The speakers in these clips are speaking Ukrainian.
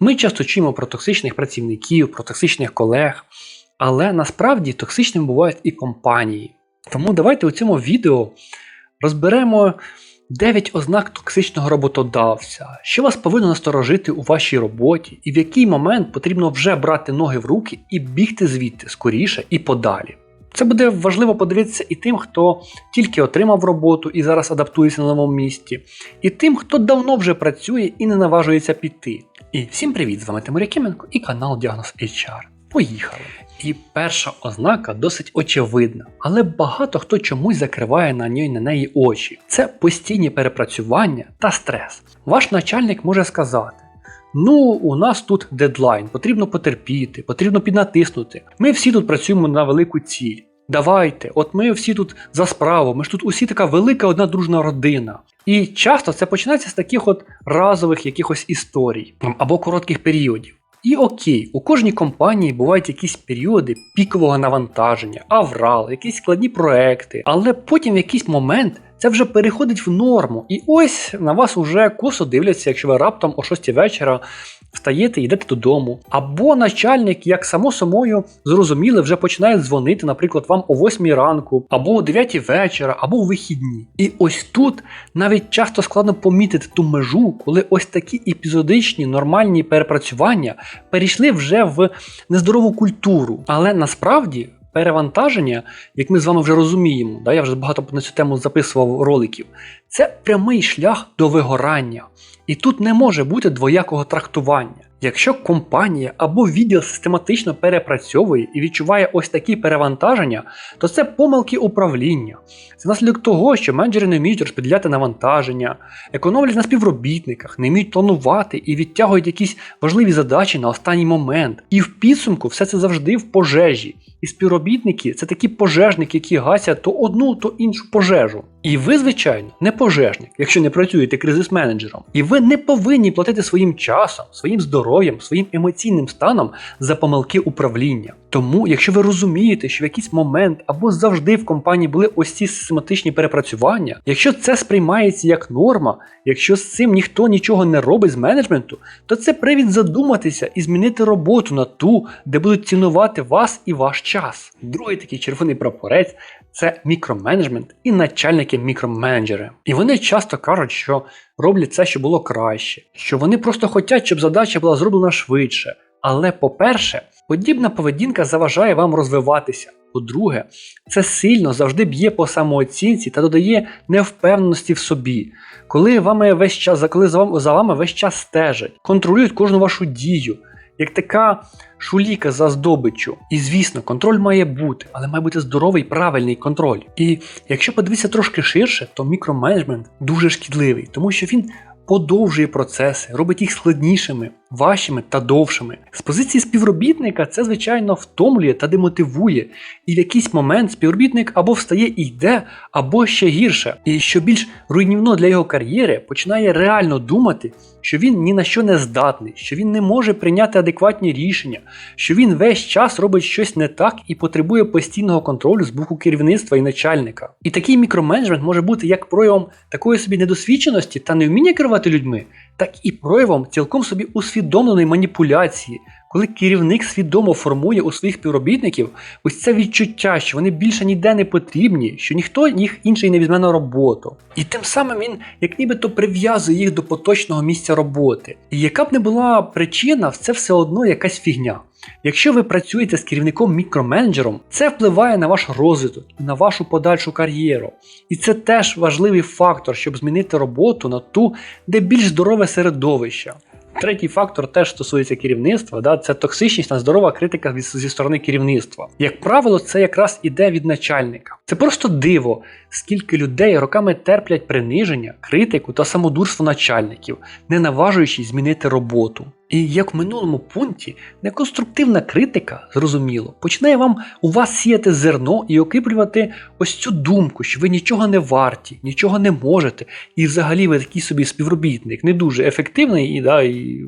Ми часто чуємо про токсичних працівників, про токсичних колег, але насправді токсичними бувають і компанії. Тому давайте у цьому відео розберемо 9 ознак токсичного роботодавця, що вас повинно насторожити у вашій роботі, і в який момент потрібно вже брати ноги в руки і бігти звідти скоріше і подалі. Це буде важливо подивитися і тим, хто тільки отримав роботу і зараз адаптується на новому місці, і тим, хто давно вже працює і не наважується піти. І всім привіт! З вами Тимур Якименко і канал Діагноз HR. Поїхали! І перша ознака досить очевидна, але багато хто чомусь закриває на ній на неї очі. Це постійні перепрацювання та стрес. Ваш начальник може сказати. Ну, у нас тут дедлайн, потрібно потерпіти, потрібно піднатиснути. Ми всі тут працюємо на велику ціль. Давайте, от ми всі тут за справу, ми ж тут усі така велика одна дружна родина. І часто це починається з таких от разових якихось історій або коротких періодів. І окей, у кожній компанії бувають якісь періоди пікового навантаження, аврал, якісь складні проекти, але потім в якийсь момент це вже переходить в норму. І ось на вас уже косо дивляться, якщо ви раптом о 6 вечора встаєте і йдете додому. Або начальник, як само собою зрозуміли, вже починає дзвонити, наприклад, вам о 8 ранку, або о 9 вечора, або у вихідні. І ось тут навіть часто складно помітити ту межу, коли ось такі епізодичні нормальні перепрацювання перейшли вже в нездорову культуру. Але насправді. Перевантаження, як ми з вами вже розуміємо, да, я вже багато на цю тему записував роликів, це прямий шлях до вигорання. І тут не може бути двоякого трактування. Якщо компанія або відділ систематично перепрацьовує і відчуває ось такі перевантаження, то це помилки управління. Це наслідок того, що менеджери не вміють розподіляти навантаження, економлять на співробітниках, не вміють планувати і відтягують якісь важливі задачі на останній момент. І в підсумку все це завжди в пожежі. І співробітники це такі пожежники, які гасять то одну, то іншу пожежу. І ви, звичайно, не пожежник, якщо не працюєте кризис-менеджером. І ви не повинні платити своїм часом, своїм здоров'ям, своїм емоційним станом за помилки управління. Тому, якщо ви розумієте, що в якийсь момент або завжди в компанії були ось ці систематичні перепрацювання, якщо це сприймається як норма, якщо з цим ніхто нічого не робить з менеджменту, то це привід задуматися і змінити роботу на ту, де будуть цінувати вас і ваш час. Другий такий червоний прапорець це мікроменеджмент і начальники-мікроменеджери. І вони часто кажуть, що роблять це, що було краще, що вони просто хочуть, щоб задача була зроблена швидше. Але по-перше, подібна поведінка заважає вам розвиватися. По-друге, це сильно завжди б'є по самооцінці та додає невпевненості в собі, коли вами весь час, коли за вами весь час стежать, контролюють кожну вашу дію, як така шуліка за здобиччю. І звісно, контроль має бути, але має бути здоровий правильний контроль. І якщо подивитися трошки ширше, то мікроменеджмент дуже шкідливий, тому що він подовжує процеси, робить їх складнішими, важчими та довшими. З позиції співробітника це, звичайно, втомлює та демотивує, і в якийсь момент співробітник або встає і йде, або ще гірше. І що більш руйнівно для його кар'єри, починає реально думати, що він ні на що не здатний, що він не може прийняти адекватні рішення, що він весь час робить щось не так і потребує постійного контролю з боку керівництва і начальника. І такий мікроменеджмент може бути як проявом такої собі недосвідченості та невміння керувати людьми, так і проявом цілком собі усвідомленої маніпуляції, коли керівник свідомо формує у своїх співробітників ось це відчуття, що вони більше ніде не потрібні, що ніхто їх інший не візьме на роботу. І тим самим він як нібито прив'язує їх до поточного місця роботи. І яка б не була причина, це все одно якась фігня. Якщо ви працюєте з керівником-мікроменеджером, це впливає на ваш розвиток і на вашу подальшу кар'єру. І це теж важливий фактор, щоб змінити роботу на ту, де більш здорове середовище. Третій фактор теж стосується керівництва, да, це токсичність та здорова критика зі сторони керівництва. Як правило, це якраз іде від начальника. Це просто диво, скільки людей роками терплять приниження, критику та самодурство начальників, не наважуючись змінити роботу. І як в минулому пункті, неконструктивна критика, зрозуміло, починає вам у вас сіяти зерно і окріплювати ось цю думку, що ви нічого не варті, нічого не можете, і взагалі ви такий собі співробітник, не дуже ефективний і, да, і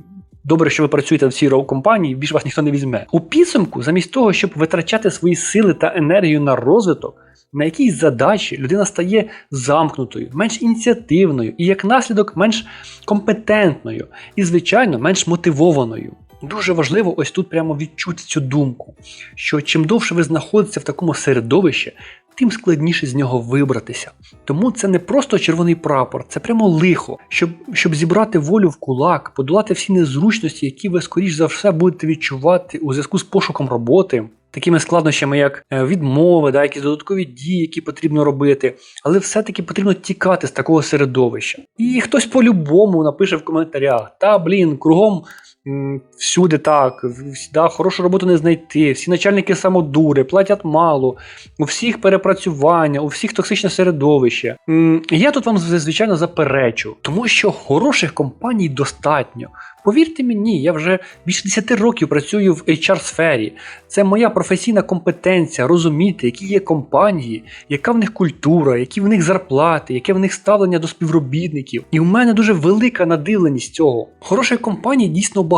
Добре, що ви працюєте в цій компанії, більше вас ніхто не візьме. У підсумку, замість того, щоб витрачати свої сили та енергію на розвиток, на якісь задачі людина стає замкнутою, менш ініціативною і, як наслідок, менш компетентною і, звичайно, менш мотивованою. Дуже важливо ось тут прямо відчути цю думку, що чим довше ви знаходитеся в такому середовищі, тим складніше з нього вибратися. Тому це не просто червоний прапор, це прямо лихо, щоб, щоб зібрати волю в кулак, подолати всі незручності, які ви скоріш за все будете відчувати у зв'язку з пошуком роботи. Такими складнощами, як е, відмови, да, якісь додаткові дії, які потрібно робити, але все-таки потрібно тікати з такого середовища. І хтось по-любому напише в коментарях: та блін, кругом всюди так, да, хорошу роботу не знайти, всі начальники самодури, платять мало, у всіх перепрацювання, у всіх токсичне середовище. Я тут вам звичайно заперечу, тому що хороших компаній достатньо. Повірте мені, я вже більше 10 років працюю в HR-сфері. Це моя професійна компетенція розуміти, які є компанії, яка в них культура, які в них зарплати, яке в них ставлення до співробітників. І в мене дуже велика надивленість цього. Хороших компаній дійсно багато,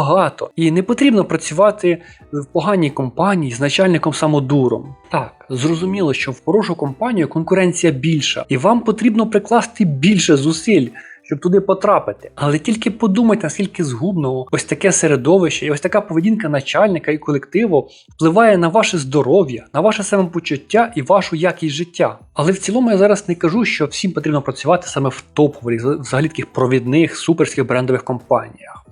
і не потрібно працювати в поганій компанії з начальником самодуром. Так, зрозуміло, що в хорошу компанію конкуренція більша, і вам потрібно прикласти більше зусиль щоб туди потрапити. Але тільки подумайте, наскільки згубного ось таке середовище і ось така поведінка начальника і колективу впливає на ваше здоров'я, на ваше самопочуття і вашу якість життя. Але в цілому я зараз не кажу, що всім потрібно працювати саме в топових, взагалі таких провідних суперських брендових компаніях.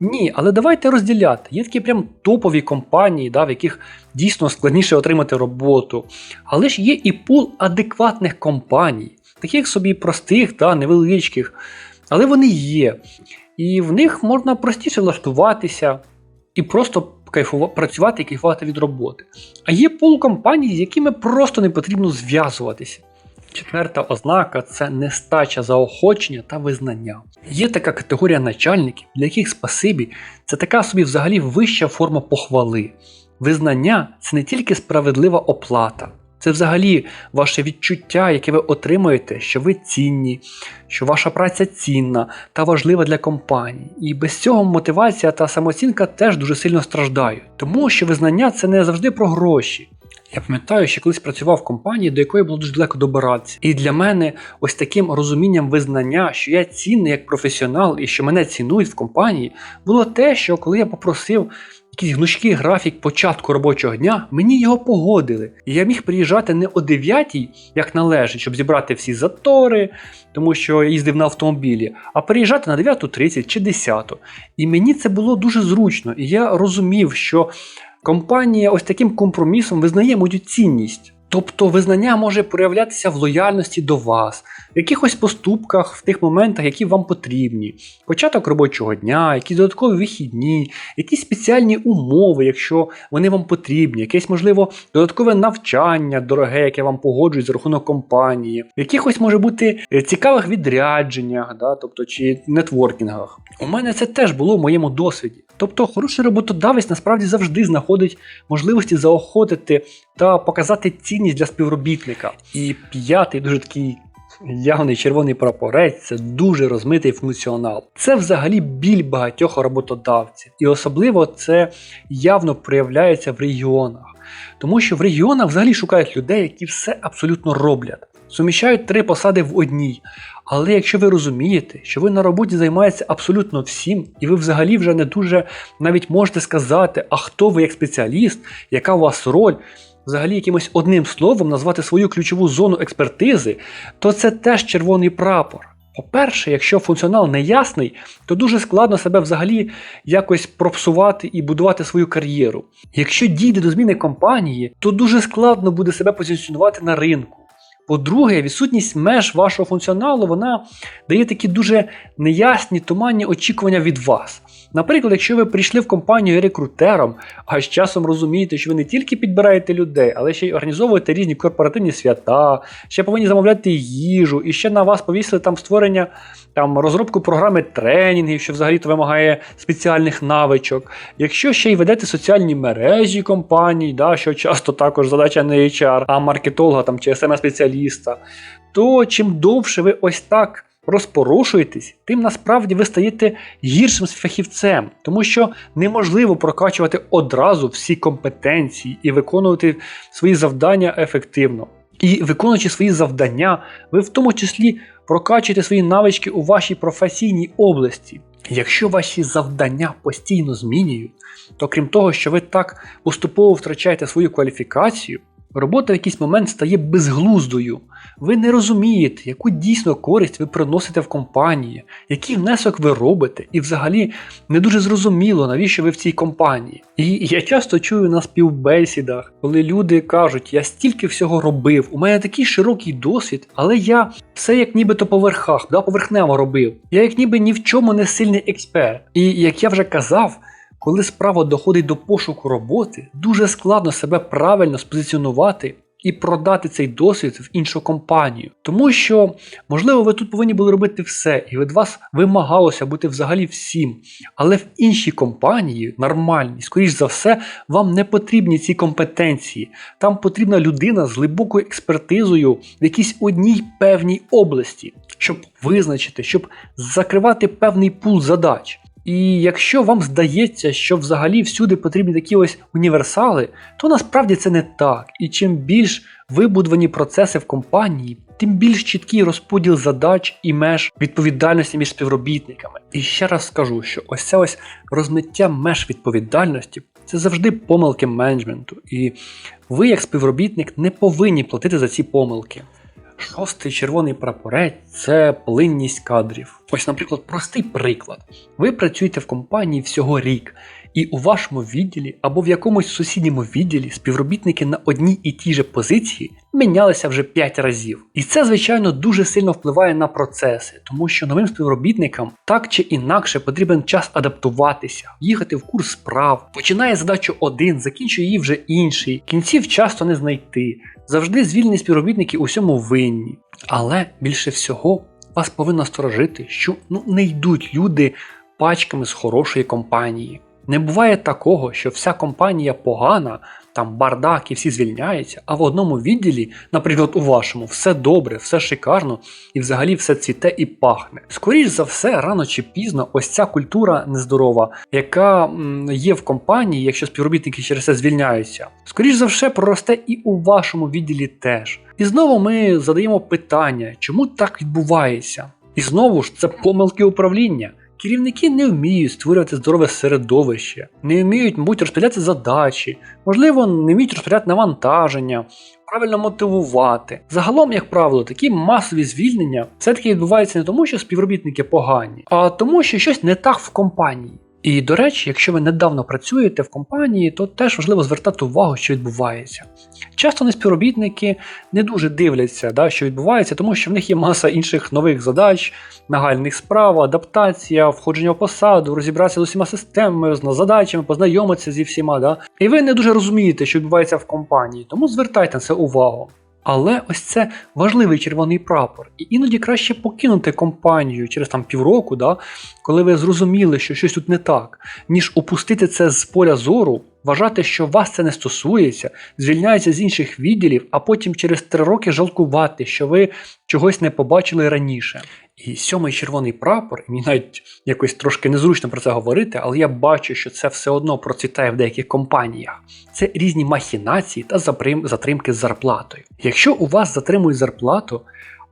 Ні, але давайте розділяти. Є такі прям топові компанії, да, в яких дійсно складніше отримати роботу. Але ж є і пул адекватних компаній, таких собі простих та невеличких. Але вони є. І в них можна простіше влаштуватися і просто кайфува- працювати і кайфувати від роботи. А є пул компаній, з якими просто не потрібно зв'язуватися. Четверта ознака це нестача заохочення та визнання. Є така категорія начальників, для яких спасибі це така собі взагалі вища форма похвали. Визнання це не тільки справедлива оплата, це взагалі ваше відчуття, яке ви отримуєте, що ви цінні, що ваша праця цінна та важлива для компанії. І без цього мотивація та самооцінка теж дуже сильно страждають. Тому що визнання це не завжди про гроші. Я пам'ятаю, що колись працював в компанії, до якої було дуже далеко добиратися. І для мене ось таким розумінням визнання, що я цінний як професіонал і що мене цінують в компанії, було те, що коли я попросив якийсь гнучкий графік початку робочого дня, мені його погодили. І я міг приїжджати не о 9, як належить, щоб зібрати всі затори, тому що я їздив на автомобілі, а приїжджати на 9.30 чи 10. І мені це було дуже зручно. І я розумів, що компанія ось таким компромісом визнає мою цінність. Тобто визнання може проявлятися в лояльності до вас, в якихось поступках в тих моментах, які вам потрібні. Початок робочого дня, якісь додаткові вихідні, якісь спеціальні умови, якщо вони вам потрібні, якесь, можливо, додаткове навчання дороге, яке вам погоджують за рахунок компанії, якихось може бути е, цікавих відрядженнях, да, тобто чи нетворкінгах. У мене це теж було в моєму досвіді. Тобто, хороший роботодавець насправді завжди знаходить можливості заохотити та показати цінність для співробітника. І п'ятий дуже такий явний червоний прапорець це дуже розмитий функціонал. Це взагалі біль багатьох роботодавців, і особливо це явно проявляється в регіонах. Тому що в регіонах взагалі шукають людей, які все абсолютно роблять. Суміщають три посади в одній. Але якщо ви розумієте, що ви на роботі займаєтеся абсолютно всім, і ви взагалі вже не дуже навіть можете сказати, а хто ви як спеціаліст, яка у вас роль, взагалі якимось одним словом назвати свою ключову зону експертизи, то це теж червоний прапор. По-перше, якщо функціонал не ясний, то дуже складно себе взагалі якось пропсувати і будувати свою кар'єру. Якщо дійде до зміни компанії, то дуже складно буде себе позиціонувати на ринку. По-друге, відсутність меж вашого функціоналу вона дає такі дуже неясні, туманні очікування від вас. Наприклад, якщо ви прийшли в компанію рекрутером, а з часом розумієте, що ви не тільки підбираєте людей, але ще й організовуєте різні корпоративні свята, ще повинні замовляти їжу, і ще на вас повісили там створення там розробку програми тренінгів, що взагалі то вимагає спеціальних навичок. Якщо ще й ведете соціальні мережі компаній, да, що часто також задача не HR, а маркетолога там чи sms спеціаліста то чим довше ви ось так розпорушуєтесь, тим насправді ви стаєте гіршим фахівцем, тому що неможливо прокачувати одразу всі компетенції і виконувати свої завдання ефективно. І виконуючи свої завдання, ви в тому числі прокачуєте свої навички у вашій професійній області. Якщо ваші завдання постійно змінюють, то крім того, що ви так поступово втрачаєте свою кваліфікацію, робота в якийсь момент стає безглуздою. Ви не розумієте, яку дійсно користь ви приносите в компанії, який внесок ви робите, і взагалі не дуже зрозуміло, навіщо ви в цій компанії. І я часто чую на співбесідах, коли люди кажуть, я стільки всього робив, у мене такий широкий досвід, але я все як нібито по верхах, да, поверхнево робив. Я як ніби ні в чому не сильний експерт. І як я вже казав, коли справа доходить до пошуку роботи, дуже складно себе правильно спозиціонувати і продати цей досвід в іншу компанію. Тому що, можливо, ви тут повинні були робити все, і від вас вимагалося бути взагалі всім. Але в іншій компанії, нормальній, скоріш за все, вам не потрібні ці компетенції. Там потрібна людина з глибокою експертизою в якійсь одній певній області, щоб визначити, щоб закривати певний пул задач. І якщо вам здається, що взагалі всюди потрібні такі ось універсали, то насправді це не так. І чим більш вибудовані процеси в компанії, тим більш чіткий розподіл задач і меж відповідальності між співробітниками. І ще раз скажу, що ось це ось розмиття меж відповідальності це завжди помилки менеджменту. І ви, як співробітник, не повинні платити за ці помилки. Шостий червоний прапорець це плинність кадрів. Ось, наприклад, простий приклад. Ви працюєте в компанії всього рік, і у вашому відділі або в якомусь сусідньому відділі співробітники на одній і тій же позиції мінялися вже 5 разів. І це, звичайно, дуже сильно впливає на процеси, тому що новим співробітникам так чи інакше потрібен час адаптуватися, їхати в курс справ, починає задачу один, закінчує її вже інший, кінців часто не знайти. Завжди звільнені співробітники усьому винні. Але більше всього вас повинно сторожити, що ну, не йдуть люди пачками з хорошої компанії. Не буває такого, що вся компанія погана, там бардак і всі звільняються, а в одному відділі, наприклад, у вашому, все добре, все шикарно і взагалі все цвіте і пахне. Скоріш за все, рано чи пізно, ось ця культура нездорова, яка є в компанії, якщо співробітники через це звільняються, скоріш за все проросте і у вашому відділі теж. І знову ми задаємо питання, чому так відбувається? І знову ж це помилки управління. Керівники не вміють створювати здорове середовище, не вміють, мабуть, розподіляти задачі, можливо, не вміють розподіляти навантаження, правильно мотивувати. Загалом, як правило, такі масові звільнення все-таки відбуваються не тому, що співробітники погані, а тому, що щось не так в компанії. І до речі, якщо ви недавно працюєте в компанії, то теж важливо звертати увагу, що відбувається. Часто не співробітники не дуже дивляться, да, що відбувається, тому що в них є маса інших нових задач, нагальних справ, адаптація, входження в посаду, розібратися з усіма системами, з задачами, познайомитися зі всіма. Да. І ви не дуже розумієте, що відбувається в компанії, тому звертайте на це увагу. Але ось це важливий червоний прапор. І іноді краще покинути компанію через там півроку, да, коли ви зрозуміли, що щось тут не так, ніж опустити це з поля зору, вважати, що вас це не стосується, звільняється з інших відділів, а потім через три роки жалкувати, що ви чогось не побачили раніше. І сьомий червоний прапор, мені навіть якось трошки незручно про це говорити, але я бачу, що це все одно процвітає в деяких компаніях. Це різні махінації та затримки з зарплатою. Якщо у вас затримують зарплату,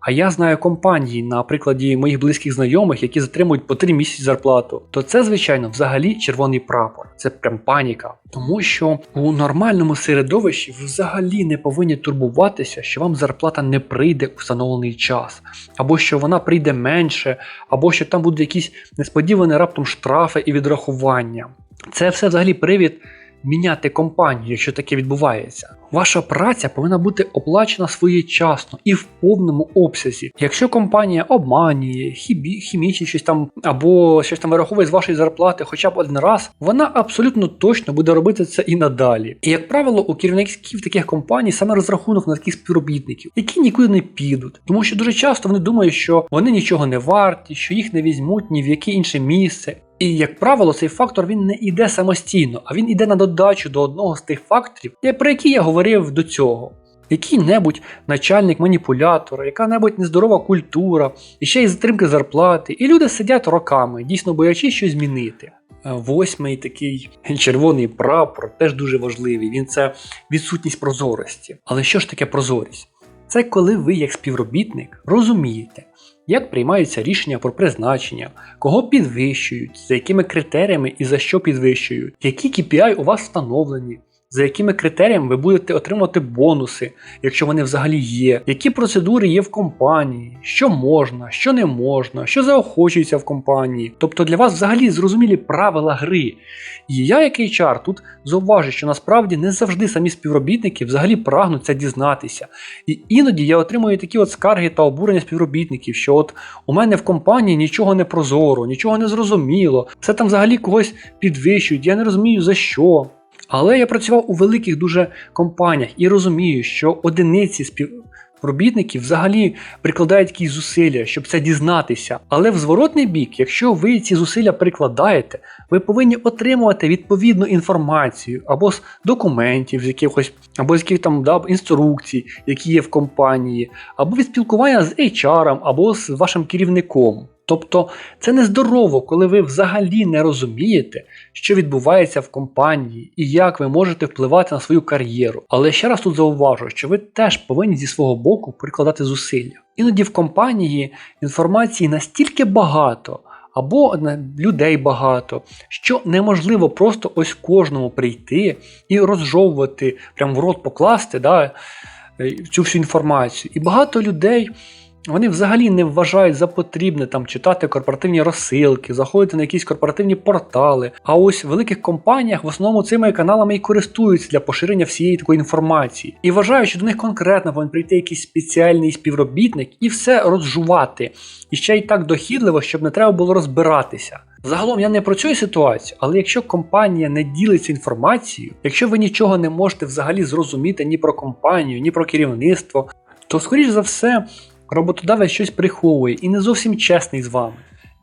а я знаю компанії на прикладі моїх близьких знайомих, які затримують по 3 місяці зарплату, то це, звичайно, взагалі червоний прапор. Це прям паніка. Тому що у нормальному середовищі ви взагалі не повинні турбуватися, що вам зарплата не прийде у встановлений час, або що вона прийде менше, або що там будуть якісь несподівані раптом штрафи і відрахування. Це все взагалі привід міняти компанію, якщо таке відбувається. Ваша праця повинна бути оплачена своєчасно і в повному обсязі. Якщо компанія обманює, хібі, хімічить щось там або щось там вираховує з вашої зарплати хоча б один раз, вона абсолютно точно буде робити це і надалі. І як правило, у керівників таких компаній саме розрахунок на таких співробітників, які нікуди не підуть, тому що дуже часто вони думають, що вони нічого не варті, що їх не візьмуть ні в яке інше місце. І, як правило, цей фактор він не йде самостійно, а він йде на додачу до одного з тих факторів, про які я говорив до цього. який-небудь начальник маніпулятора, яка-небудь нездорова культура, і ще й затримки зарплати, і люди сидять роками, дійсно боячись щось змінити. Е, Восьмий такий червоний прапор теж дуже важливий. Він це відсутність прозорості. Але що ж таке прозорість? Це коли ви, як співробітник, розумієте, як приймаються рішення про призначення, кого підвищують, за якими критеріями і за що підвищують, які KPI у вас встановлені, за якими критеріями ви будете отримувати бонуси, якщо вони взагалі є, які процедури є в компанії, що можна, що не можна, що заохочується в компанії. Тобто для вас взагалі зрозумілі правила гри. І я, як HR, тут зауважу, що насправді не завжди самі співробітники взагалі прагнуть це дізнатися. І іноді я отримую такі от скарги та обурення співробітників, що от у мене в компанії нічого не прозоро, нічого не зрозуміло, все там взагалі когось підвищують, я не розумію за що. Але я працював у великих дуже компаніях і розумію, що одиниці співробітників взагалі прикладають якісь зусилля, щоб це дізнатися. Але в зворотний бік, якщо ви ці зусилля прикладаєте, ви повинні отримувати відповідну інформацію або з документів, з якихось, або з яких там да, інструкцій, які є в компанії, або від спілкування з HR, або з вашим керівником. Тобто це нездорово, коли ви взагалі не розумієте, що відбувається в компанії і як ви можете впливати на свою кар'єру. Але ще раз тут зауважу, що ви теж повинні зі свого боку прикладати зусилля. Іноді в компанії інформації настільки багато. Або людей багато, що неможливо просто ось кожному прийти і розжовувати, прямо в рот покласти да, цю всю інформацію. І багато людей вони взагалі не вважають за потрібне там читати корпоративні розсилки, заходити на якісь корпоративні портали. А ось в великих компаніях в основному цими каналами і користуються для поширення всієї такої інформації. І вважають, що до них конкретно повинен прийти якийсь спеціальний співробітник і все розжувати. І ще й так дохідливо, щоб не треба було розбиратися. Загалом я не про цю ситуацію, але якщо компанія не ділиться інформацією, якщо ви нічого не можете взагалі зрозуміти ні про компанію, ні про керівництво, то скоріш за все роботодавець щось приховує і не зовсім чесний з вами.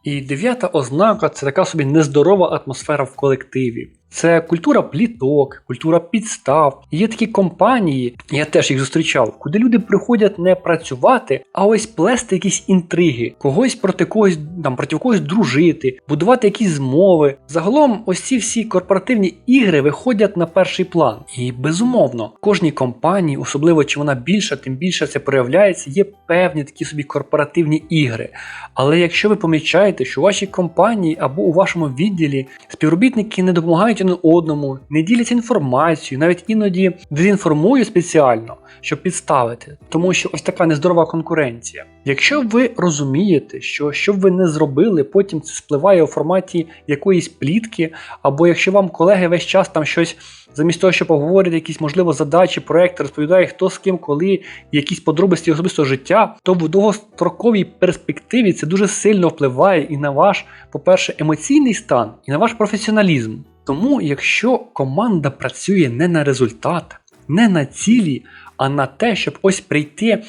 І дев'ята ознака це така собі нездорова атмосфера в колективі. Це культура пліток, культура підстав. Є такі компанії, я теж їх зустрічав, куди люди приходять не працювати, а ось плести якісь інтриги, когось проти когось там проти когось дружити, будувати якісь змови. Загалом, ось ці всі корпоративні ігри виходять на перший план. І безумовно, кожній компанії, особливо чи вона більша, тим більше це проявляється, є певні такі собі корпоративні ігри. Але якщо ви помічаєте, що у вашій компанії або у вашому відділі співробітники не допомагають один одному, не діляться інформацією, навіть іноді дезінформують спеціально, щоб підставити, тому що ось така нездорова конкуренція. Якщо ви розумієте, що що б ви не зробили, потім це спливає у форматі якоїсь плітки, або якщо вам колеги весь час там щось замість того, щоб обговорити якісь можливо задачі, проекти, розповідає, хто з ким, коли, якісь подробиці особистого життя, то в довгостроковій перспективі це дуже сильно впливає і на ваш, по-перше, емоційний стан, і на ваш професіоналізм. Тому, якщо команда працює не на результат, не на цілі, а на те, щоб ось прийти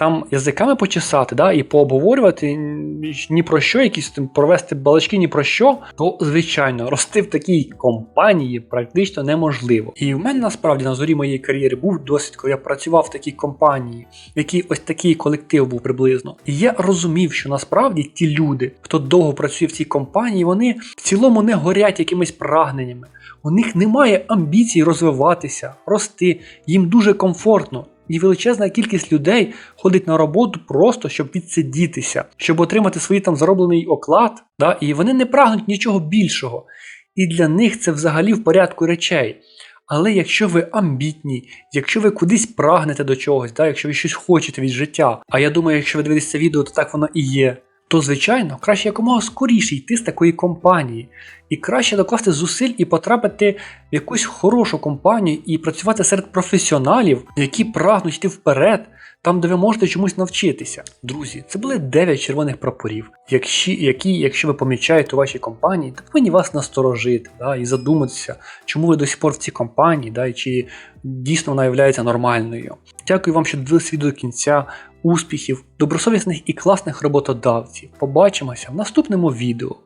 там язиками почесати, да, і пообговорювати ні про що, якісь там провести балачки ні про що, то звичайно рости в такій компанії практично неможливо. І в мене насправді на зорі моєї кар'єри був досвід, коли я працював в такій компанії, в якій ось такий колектив був приблизно. І я розумів, що насправді ті люди, хто довго працює в цій компанії, вони в цілому не горять якимись прагненнями. У них немає амбіцій розвиватися, рости, їм дуже комфортно. І величезна кількість людей ходить на роботу просто щоб відсидітися, щоб отримати свій там зароблений оклад, да? і вони не прагнуть нічого більшого. І для них це взагалі в порядку речей. Але якщо ви амбітні, якщо ви кудись прагнете до чогось, да? якщо ви щось хочете від життя, а я думаю, якщо ви дивитеся відео, то так воно і є то, звичайно, краще якомога скоріше йти з такої компанії, і краще докласти зусиль і потрапити в якусь хорошу компанію і працювати серед професіоналів, які прагнуть йти вперед, там, де ви можете чомусь навчитися. Друзі, це були 9 червоних прапорів, які, якщо ви помічаєте у вашій компанії, то повинні вас насторожити да, і задуматися, чому ви до сих пор в цій компанії, да, і чи дійсно вона є нормальною. Дякую вам, що дивилися відео до кінця. Успіхів, добросовісних і класних роботодавців. Побачимося в наступному відео.